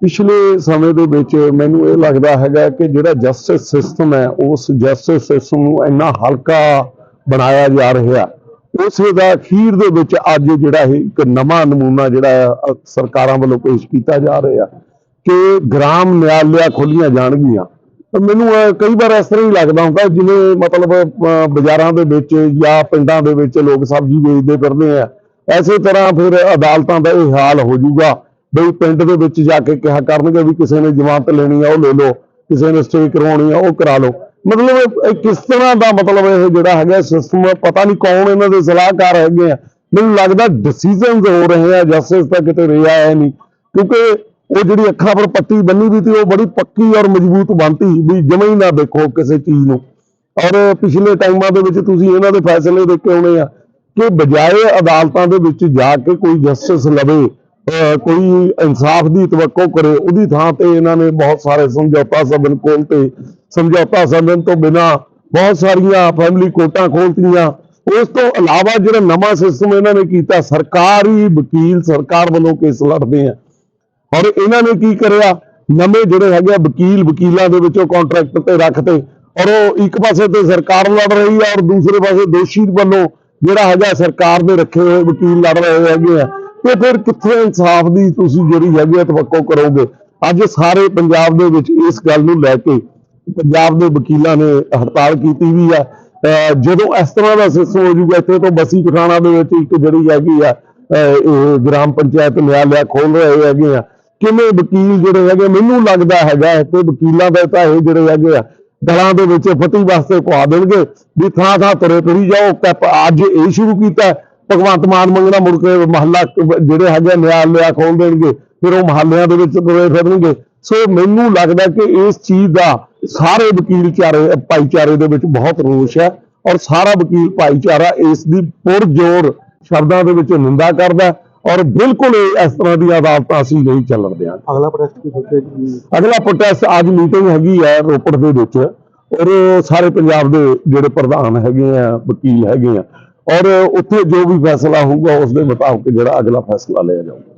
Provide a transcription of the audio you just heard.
ਪਿਛਲੇ ਸਮੇਂ ਦੇ ਵਿੱਚ ਮੈਨੂੰ ਇਹ ਲੱਗਦਾ ਹੈਗਾ ਕਿ ਜਿਹੜਾ ਜਸਟਿਸ ਸਿਸਟਮ ਹੈ ਉਸ ਜਸਟਿਸ ਸਿਸਟਮ ਨੂੰ ਇੰਨਾ ਹਲਕਾ ਬਣਾਇਆ ਜਾ ਰਿਹਾ। ਉਸੇ ਦਾ ਅਖੀਰ ਦੇ ਵਿੱਚ ਅੱਜ ਜਿਹੜਾ ਇਹ ਇੱਕ ਨਵਾਂ ਨਮੂਨਾ ਜਿਹੜਾ ਸਰਕਾਰਾਂ ਵੱਲੋਂ ਪੇਸ਼ ਕੀਤਾ ਜਾ ਰਿਹਾ ਕਿ ਗ੍ਰਾਮ ਨਿਆਲਿਆ ਖੋਲੀਆਂ ਜਾਣਗੀਆਂ। ਮੈਨੂੰ ਕਈ ਵਾਰ ਇਸ ਤਰ੍ਹਾਂ ਹੀ ਲੱਗਦਾ ਹੁੰਦਾ ਜਿਵੇਂ ਮਤਲਬ ਅ, ਬਾਜ਼ਾਰਾਂ ਦੇ ਵਿੱਚ ਜਾਂ ਪਿੰਡਾਂ ਦੇ ਵਿੱਚ ਲੋਕ ਸਬਜ਼ੀ ਵੇਚਦੇ ਫਿਰਦੇ ਆ। ਐਸੇ ਤਰ੍ਹਾਂ ਫਿਰ ਅਦਾਲਤਾਂ ਦਾ ਇਹ ਹਾਲ ਹੋ ਜਾਊਗਾ। ਬਈ ਪਿੰਡ ਦੇ ਵਿੱਚ ਜਾ ਕੇ ਕਿਹਾ ਕਰਨਗੇ ਵੀ ਕਿਸੇ ਨੇ ਜ਼ਮਾਨਤ ਲੈਣੀ ਆ, ਉਹ ਲੈ ਲਓ, ਕਿਸੇ ਨੇ ਸਟੇ ਕਰਵਾਉਣੀ ਆ, ਉਹ ਕਰਾ ਲਓ। ਮਤਲਬ ਇਹ ਕਿਸ ਤਰ੍ਹਾਂ ਦਾ ਮਤਲਬ ਇਹ ਜਿਹੜਾ ਹੈਗਾ ਸਿਸਟਮ ਪਤਾ ਨਹੀਂ ਕੌਣ ਇਹਨਾਂ ਦੇ ਸਲਾਹਕਾਰ ਹੈਗੇ ਆ। ਮੈਨੂੰ ਲੱਗਦਾ ਡਿਸੀਜਨਸ ਹੋ ਰਹੇ ਆ ਜਸਟਿਸ ਤਾਂ ਕਿਤੇ ਰਿਹਾ ਹੈ ਨਹੀਂ। ਕਿਉਂਕਿ ਉਹ ਜਿਹੜੀ ਅੱਖਾਂ ਪਰ ਪੱਟੀ ਬੰਨੀ ਵੀ ਸੀ, ਉਹ ਬੜੀ ਪੱਕੀ ਔਰ ਮਜ਼ਬੂਤ ਬਣਤੀ ਵੀ ਜਮੇ ਹੀ ਨਾ ਦੇਖੋ ਕਿਸੇ ਚੀਜ਼ ਨੂੰ। ਔਰ ਪਿਛਲੇ ਟਾਈਮਾਂ ਦੇ ਵਿੱਚ ਤੁਸੀਂ ਇਹਨਾਂ ਦੇ ਫੈਸਲੇ ਦੇਖ ਕੇ ਆਉਣੇ ਆ ਕਿ ਬਜਾਏ ਅਦਾਲਤਾਂ ਦੇ ਵਿੱਚ ਜਾ ਕੇ ਕੋਈ ਜਸਟਿਸ ਲਵੇ ਕੋਈ ਇਨਸਾਫ ਦੀ ਤਵੱਕੋ ਕਰੇ, ਉਹਦੀ ਥਾਂ ਤੇ ਇਹਨਾਂ ਨੇ ਬਹੁਤ ਸਾਰੇ ਸਮਝੌਤਾ ਸਬਨ ਕੋਲ ਤੇ, ਸਮਝੌਤਾ ਸਬਨ ਤੋਂ ਬਿਨਾ ਬਹੁਤ ਸਾਰੀਆਂ ਫੈਮਿਲੀ ਕੋਰਟਾਂ ਖੋਲਤੀਆਂ ਉਸ ਤੋਂ ਇਲਾਵਾ ਜਿਹੜਾ ਨਵਾਂ ਸਿਸਟਮ ਇਹਨਾਂ ਨੇ ਕੀਤਾ, ਸਰਕਾਰੀ ਵਕੀਲ ਸਰਕਾਰ ਵੱਲੋਂ ਕੇਸ ਲੜਦੇ ਆ। ਔਰ ਇਹਨਾਂ ਨੇ ਕੀ ਕਰਿਆ? ਨਵੇਂ ਜਿਹੜੇ ਹੈਗੇ ਆ ਵਕੀਲ ਵਕੀਲਾਂ ਦੇ ਵਿੱਚੋਂ ਕੰਟਰੈਕਟ ਤੇ ਰੱਖਤੇ ਔਰ ਉਹ ਇੱਕ ਪਾਸੇ ਤੇ ਸਰਕਾਰ ਲੜ ਰਹੀ ਆ, ਔਰ ਦੂਸਰੇ ਪਾਸੇ ਦੋਸ਼ੀ ਵੱਲੋਂ ਜਿਹੜਾ ਹੈਗਾ ਸਰਕਾਰ ਦੇ ਰੱਖੇ ਹੋਏ ਵਕੀਲ ਲੜ ਰਹੇ ਹੈਗੇ ਆ। ਤੇ ਫਿਰ ਕਿੱਥੇ ਇਨਸਾਫ ਦੀ ਤੁਸੀਂ ਜਿਹੜੀ ਹੈਗੀ ਆ ਤਵੱਕੋ ਕਰੋਗੇ? ਅੱਜ ਸਾਰੇ ਪੰਜਾਬ ਦੇ ਵਿੱਚ ਇਸ ਗੱਲ ਨੂੰ ਲੈ ਕੇ ਪੰਜਾਬ ਦੇ ਵਕੀਲਾਂ ਨੇ ਹੜਤਾਲ ਕੀਤੀ ਵੀ ਆ। ਜਦੋਂ ਇਸ ਤਰ੍ਹਾਂ ਦਾ ਸਿਸਟਮ ਹੋ ਜੂਗਾ ਇੱਥੇ ਤੋਂ ਬਸੀ ਪਠਾਣਾ ਦੇ ਵਿੱਚ ਇੱਕ ਜਿਹੜੀ ਹੈਗੀ ਆ ਇਹ ਗ੍ਰਾਮ ਪੰਚਾਇਤ ਨਿਆਲਿਆ ਖੋਲ ਰਹੇ ਹੈਗੇ ਆ। ਕਿਵੇਂ ਵਕੀਲ ਜਿਹੜੇ ਹੈਗੇ, ਮੈਨੂੰ ਲੱਗਦਾ ਹੈਗਾ ਤੇ ਵਕੀਲਾਂ ਦਾ ਤਾਂ ਇਹ ਜਿਹੜੇ ਹੈਗੇ ਆ, ਦਲਾਂ ਦੇ ਵਿੱਚ ਫਤੀ ਵਾਸਤੇ ਪਵਾ ਦੇਣਗੇ ਵੀ ਥਾਂ ਥਾਂ ਤੁਰੇ ਤੁਰੀ ਜਾਓ। ਕੈਪ ਅੱਜ ਇਹ ਸ਼ੁਰੂ ਕੀਤਾ ਭਗਵੰਤ ਮਾਨ ਮੰਗਣਾ ਮੁੜ ਕੇ ਮਹੱਲਾ ਜਿਹੜੇ ਹੈਗੇ ਨਿਆਲਿਆ ਖੋਲ ਦੇਣਗੇ ਫਿਰ ਉਹ ਮਹੱਲਿਆਂ ਦੇ ਵਿੱਚ ਤੁਰੇ ਫਿਰਨਗੇ। ਸੋ ਮੈਨੂੰ ਲੱਗਦਾ ਕਿ ਇਸ ਚੀਜ਼ ਦਾ ਸਾਰੇ ਵਕੀਲ ਚਾਰੇ ਭਾਈਚਾਰੇ ਦੇ ਵਿੱਚ ਬਹੁਤ ਰੋਸ਼ ਹੈ ਔਰ ਸਾਰਾ ਵਕੀਲ ਭਾਈਚਾਰਾ ਇਸ ਦੀ ਪੁਰਜੋਰ ਸ਼ਬਦਾਂ ਦੇ ਵਿੱਚ ਨਿੰਦਾ ਕਰਦਾ ਔਰ ਬਿਲਕੁਲ ਇਸ ਤਰ੍ਹਾਂ ਦੀਆਂ ਅਦਾਲਤਾਂ ਅਸੀਂ ਨਹੀਂ ਚੱਲਣ ਦਿਆਂਗੇ। ਅਗਲਾ ਪ੍ਰੋਜੈਕਟ ਕੀ ਜੀ? ਅਗਲਾ ਪ੍ਰੋਟੈਸਟ ਅੱਜ ਮੀਟਿੰਗ ਹੈਗੀ ਹੈ ਰੋਪੜ ਦੇ ਵਿੱਚ ਔਰ ਸਾਰੇ ਪੰਜਾਬ ਦੇ ਜਿਹੜੇ ਪ੍ਰਧਾਨ ਹੈਗੇ ਆ ਵਕੀਲ ਹੈਗੇ ਆ ਔਰ ਉੱਥੇ ਜੋ ਵੀ ਫੈਸਲਾ ਹੋਊਗਾ ਉਸ ਦੇ ਮੁਤਾਬਕ ਜਿਹੜਾ ਅਗਲਾ ਫੈਸਲਾ ਲਿਆ ਜਾਊਗਾ।